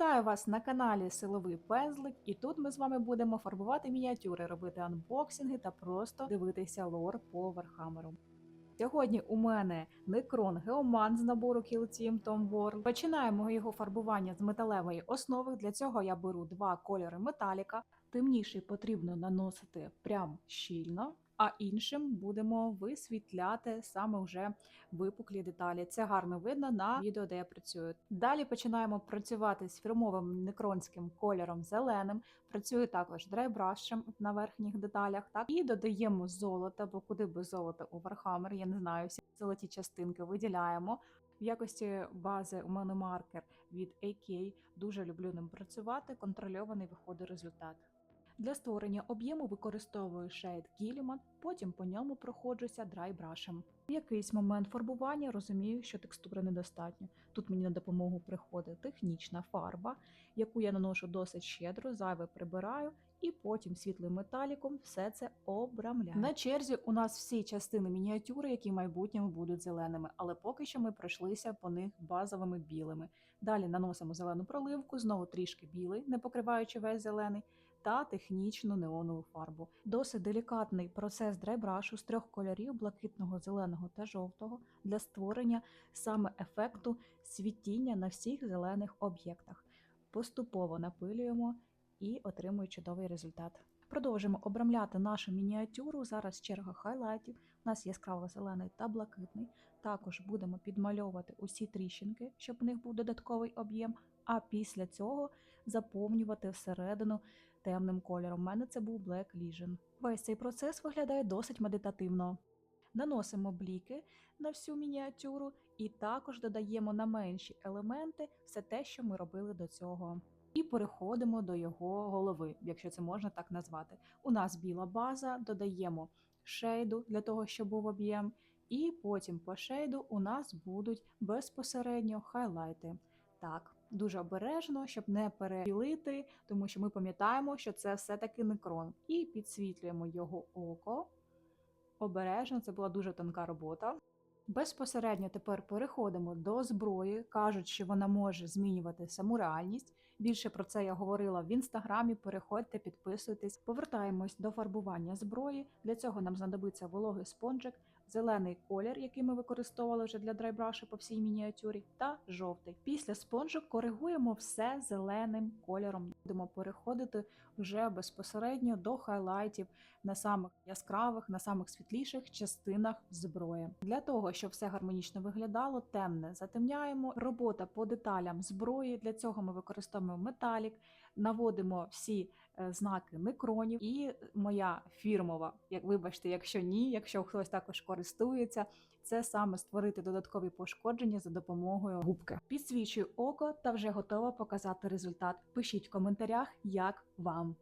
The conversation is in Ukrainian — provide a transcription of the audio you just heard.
Вітаю вас на каналі Силовий Пензлик, і тут ми з вами будемо фарбувати мініатюри, робити анбоксинги та просто дивитися лор по Вархамеру. Сьогодні у мене Некрон Геоман з набору Kill Team Tom World. Починаємо його фарбування з металевої основи. Для цього я беру два кольори металіка. Темніший потрібно наносити прям щільно, а іншим будемо висвітляти саме вже випуклі деталі. Це гарно видно на відео, де я працюю. Далі починаємо працювати з фірмовим некронським кольором зеленим. Працюю також драйбрашем на верхніх деталях. Так і додаємо золото, бо куди без золота у Warhammer, я не знаю, всі золоті частинки виділяємо. В якості бази у мене маркер від AK. Дуже люблю ним працювати. Контрольований виходить результат. Для створення об'єму використовую шейд Гіліман, потім по ньому проходжуся драйбрашем. В якийсь момент фарбування розумію, що текстури недостатньо. Тут мені на допомогу приходить технічна фарба, яку я наношу досить щедро, зайве прибираю, і потім світлим металіком все це обрамляю. На черзі у нас всі частини мініатюри, які в майбутньому будуть зеленими, але поки що ми пройшлися по них базовими білими. Далі наносимо зелену проливку, знову трішки білий, не покриваючи весь зелений та технічну неонову фарбу. Досить делікатний процес драйбрашу з трьох кольорів блакитного, зеленого та жовтого для створення саме ефекту світіння на всіх зелених об'єктах. Поступово напилюємо і отримуємо чудовий результат. Продовжимо обрамляти нашу мініатюру. Зараз черга хайлайтів. У нас яскраво зелений та блакитний. Також будемо підмальовувати усі тріщинки, щоб в них був додатковий об'єм. А після цього заповнювати всередину темним кольором. У мене це був Black Legion. Весь цей процес виглядає досить медитативно. Наносимо бліки на всю мініатюру і також додаємо на менші елементи все те, що ми робили до цього. І переходимо до його голови, якщо це можна так назвати. У нас біла база, додаємо шейду для того, щоб був об'єм, і потім по шейду у нас будуть безпосередньо хайлайти. Так, дуже обережно, щоб не перебілити, тому що ми пам'ятаємо, що це все-таки некрон. І підсвітлюємо його око. Обережно, це була дуже тонка робота. Безпосередньо тепер переходимо до зброї. Кажуть, що вона може змінювати саму реальність. Більше про це я говорила в інстаграмі. Переходьте, підписуйтесь. Повертаємось до фарбування зброї. Для цього нам знадобиться вологий спонжик, зелений колір, який ми використовували вже для драйбрашу по всій мініатюрі, та жовтий. Після спонжу коригуємо все зеленим кольором. Будемо переходити вже безпосередньо до хайлайтів на самих яскравих, на самих світліших частинах зброї. Для того, щоб все гармонічно виглядало, темне затемняємо. Робота по деталям зброї. Для цього ми використовуємо металік, наводимо всі е, знаки микронів, І моя фірмова, як вибачте, якщо ні, якщо хтось також користується, це саме створити додаткові пошкодження за допомогою губки. Підсвічую око та вже готова показати результат. Пишіть в коментарях, як вам.